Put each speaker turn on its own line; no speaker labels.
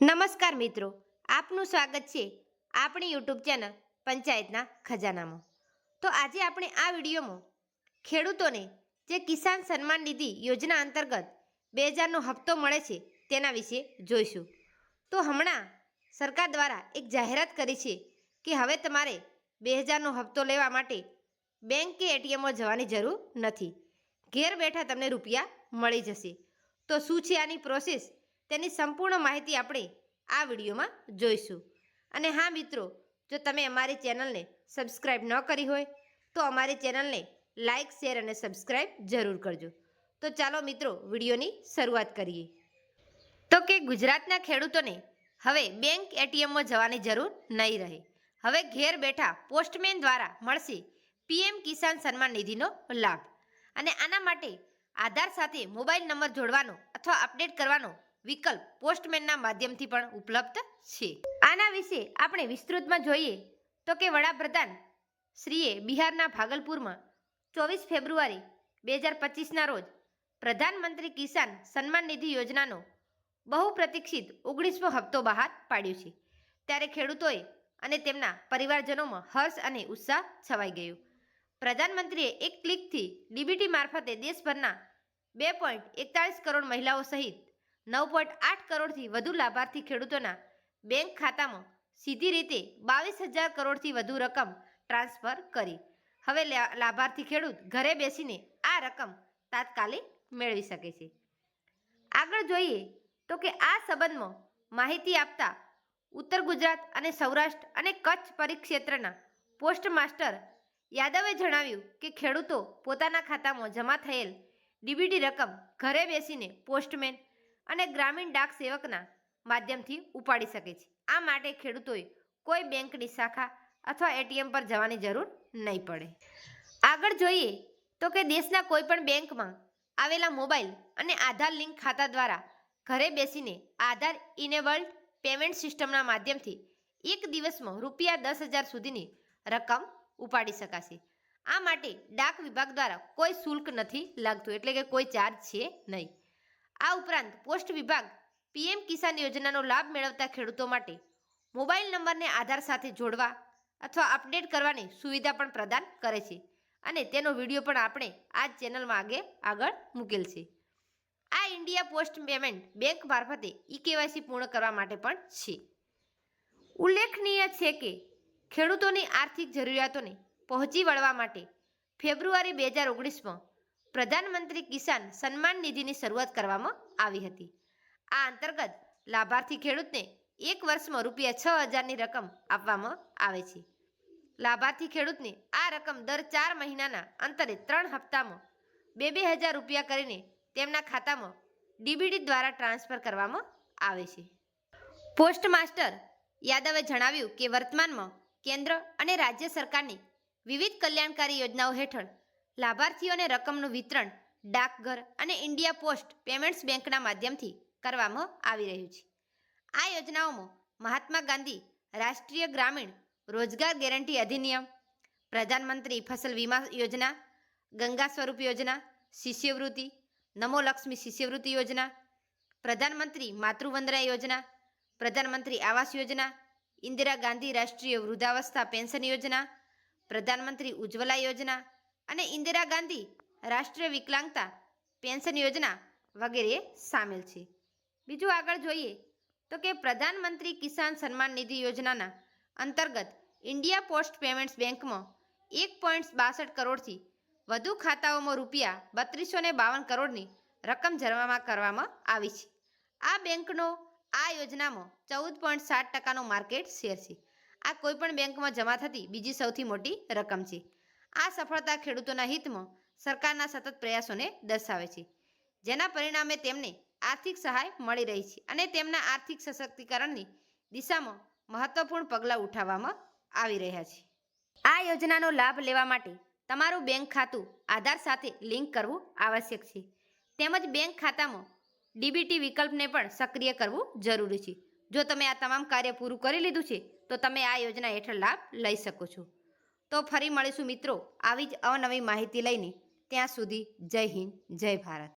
નમસ્કાર મિત્રો, આપનું સ્વાગત છે આપણી યુટ્યુબ ચેનલ પંચાયતના ખજાનામાં. તો આજે આપણે આ વિડીયોમાં ખેડૂતોને જે કિસાન સન્માન નિધિ યોજના અંતર્ગત બે હજારનો હપ્તો મળે છે તેના વિશે જોઈશું. તો હમણાં સરકાર દ્વારા એક જાહેરાત કરી છે કે હવે તમારે બે હજારનો હપ્તો લેવા માટે બેંક કે એટીએમમાં જવાની જરૂર નથી. ઘેર બેઠા તમને રૂપિયા મળી જશે. તો શું છે આની પ્રોસેસ? તેની સંપૂર્ણ માહિતી આપણે આ વિડીયોમાં જોઈશું. અને હા મિત્રો, જો તમે અમારી ચેનલને સબસ્ક્રાઈબ ન કરી હોય, તો અમારી ચેનલને લાઇક, શેર અને સબસ્ક્રાઈબ જરૂર કરજો. તો ચાલો મિત્રો, વિડીયોની શરૂઆત કરીએ. તો કે ગુજરાતના ખેડૂતોને હવે બેંક એટીએમમાં જવાની જરૂર નહીં રહે. હવે ઘેર બેઠા પોસ્ટમેન દ્વારા મળશે પીએમ કિસાન સન્માન નિધિનો લાભ. અને આના માટે આધાર સાથે મોબાઈલ નંબર જોડવાનો અથવા અપડેટ કરવાનો વિકલ્પ પોસ્ટમેનના માધ્યમથી પણ ઉપલબ્ધ છે. આના વિશે આપણે વિસ્તૃતમાં જોઈએ તો કે વડાપ્રધાન શ્રીએ બિહારના ભાગલપુરમાં ચોવીસ ફેબ્રુઆરી બે હજાર પચીસના રોજ પ્રધાનમંત્રી કિસાન સન્માન નિધિ યોજનાનો બહુ પ્રતીક્ષિત ઓગણીસમો હપ્તો બહાર પાડ્યો છે. ત્યારે ખેડૂતોએ અને તેમના પરિવારજનોમાં હર્ષ અને ઉત્સાહ છવાઈ ગયો. પ્રધાનમંત્રીએ એક ક્લિકથી ડીબીટી મારફતે દેશભરના બે પોઈન્ટ એકતાળીસ કરોડ મહિલાઓ સહિત નવ પોઈન્ટ આઠ કરોડથી વધુ લાભાર્થી ખેડૂતોના બેંક ખાતામાં સીધી રીતે બાવીસ હજાર કરોડથી વધુ રકમ ટ્રાન્સફર કરી. હવે લાભાર્થી ખેડૂત ઘરે બેસીને આ રકમ તાત્કાલિક મેળવી શકે છે. આગળ જોઈએ તો કે આ સંબંધમાં માહિતી આપતા ઉત્તર ગુજરાત અને સૌરાષ્ટ્ર અને કચ્છ પરિક્ષેત્રના પોસ્ટ માસ્ટર યાદવે જણાવ્યું કે ખેડૂતો પોતાના ખાતામાં જમા થયેલ ડીબીટી રકમ ઘરે બેસીને પોસ્ટમેન અને ગ્રામીણ ડાક સેવકના માધ્યમથી ઉપાડી શકે છે. આ માટે ખેડૂતોએ કોઈ બેંકની શાખા અથવા એટીએમ પર જવાની જરૂર નહીં પડે. આગળ જોઈએ તો કે દેશના કોઈ પણ બેંકમાં આવેલા મોબાઈલ અને આધાર લિંક ખાતા દ્વારા ઘરે બેસીને આધાર ઇનેબલ્ડ પેમેન્ટ સિસ્ટમના માધ્યમથી એક દિવસમાં રૂપિયા દસ હજાર સુધીની રકમ ઉપાડી શકાશે. આ માટે ડાક વિભાગ દ્વારા કોઈ શુલ્ક નથી લાગતું, એટલે કે કોઈ ચાર્જ છે નહીં. આ ઉપરાંત પોસ્ટ વિભાગ, પીએમ કિસાન યોજનાનો લાભ મેળવતા ખેડૂતો માટે મોબાઈલ નંબરને આધાર સાથે જોડવા અથવા અપડેટ કરવાની સુવિધા પણ પ્રદાન કરે છે. અને તેનો વીડિયો પણ આપણે આ જ ચેનલમાં આગે આગળ મૂકેલ છે આ ઇન્ડિયા પોસ્ટ પેમેન્ટ બેંક મારફતે ઈ કેવાયસી પૂર્ણ કરવા માટે પણ છે. ઉલ્લેખનીય છે કે ખેડૂતોની આર્થિક જરૂરિયાતોને પહોંચી વળવા માટે ફેબ્રુઆરી બે હજાર ઓગણીસમાં પ્રધાનમંત્રી કિસાન સન્માન નિધિની શરૂઆત કરવામાં આવી હતી. આ અંતર્ગત લાભાર્થી ખેડૂતને એક વર્ષમાં રૂપિયા છ હજારની રકમ આપવામાં આવે છે. લાભાર્થી ખેડૂતને આ રકમ દર ચાર મહિનાના અંતરે ત્રણ હપ્તામાં બે બે હજાર રૂપિયા કરીને તેમના ખાતામાં ડીબીડી દ્વારા ટ્રાન્સફર કરવામાં આવે છે. પોસ્ટ માસ્ટર યાદવે જણાવ્યું કે વર્તમાનમાં કેન્દ્ર અને રાજ્ય સરકારની વિવિધ કલ્યાણકારી યોજનાઓ હેઠળ લાભાર્થીઓને રકમનું વિતરણ, ડાકઘર અને ઇન્ડિયા પોસ્ટ પેમેન્ટ્સ બેંકના માધ્યમથી કરવામાં આવી રહ્યું છે. આ યોજનાઓમાં મહાત્મા ગાંધી રાષ્ટ્રીય ગ્રામીણ રોજગાર ગેરંટી અધિનિયમ, પ્રધાનમંત્રી ફસલ વીમા યોજના, ગંગા સ્વરૂપ યોજના, શિષ્યવૃત્તિ, નમો લક્ષ્મી શિષ્યવૃત્તિ યોજના, પ્રધાનમંત્રી માતૃવંદના યોજના, પ્રધાનમંત્રી આવાસ યોજના, ઇન્દિરા ગાંધી રાષ્ટ્રીય વૃદ્ધાવસ્થા પેન્શન યોજના, પ્રધાનમંત્રી ઉજ્જવલા યોજના અને ઇન્દિરા ગાંધી રાષ્ટ્રીય વિકલાંગતા પેન્શન યોજના વગેરે સામેલ છે. બીજું આગળ જોઈએ તો કે પ્રધાનમંત્રી કિસાન સન્માન નિધિ યોજનાના અંતર્ગત ઇન્ડિયા પોસ્ટ પેમેન્ટ્સ બેંકમાં એક પોઈન્ટ બાસઠ કરોડથી વધુ ખાતાઓમાં રૂપિયા બત્રીસો ને બાવન કરોડની રકમ જમા કરવામાં આવી છે. આ બેંકનો આ યોજનામાં ચૌદ પોઈન્ટ સાત ટકાનો માર્કેટ શેર છે. આ કોઈપણ બેંકમાં જમા થતી બીજી સૌથી મોટી રકમ છે. આ સફળતા ખેડૂતોના હિતમાં સરકારના સતત પ્રયાસોને દર્શાવે છે. જેના પરિણામે તેમને આર્થિક સહાય મળી રહી છે અને તેમના આર્થિક સશક્તિકરણની દિશામાં મહત્વપૂર્ણ પગલાં ઉઠાવવામાં આવી રહ્યા છે. આ યોજનાનો લાભ લેવા માટે તમારું બેંક ખાતું આધાર સાથે લિંક કરવું આવશ્યક છે. તેમજ બેંક ખાતામાં ડીબીટી વિકલ્પને પણ સક્રિય કરવું જરૂરી છે. જો તમે આ તમામ કાર્ય પૂરું કરી લીધું છે, તો તમે આ યોજના હેઠળ લાભ લઈ શકો છો. તો ફરી મળીશું મિત્રો. આવી જ અવનવી માહિતી લઈને ત્યાં સુધી જય હિન્દ, જય ભારત.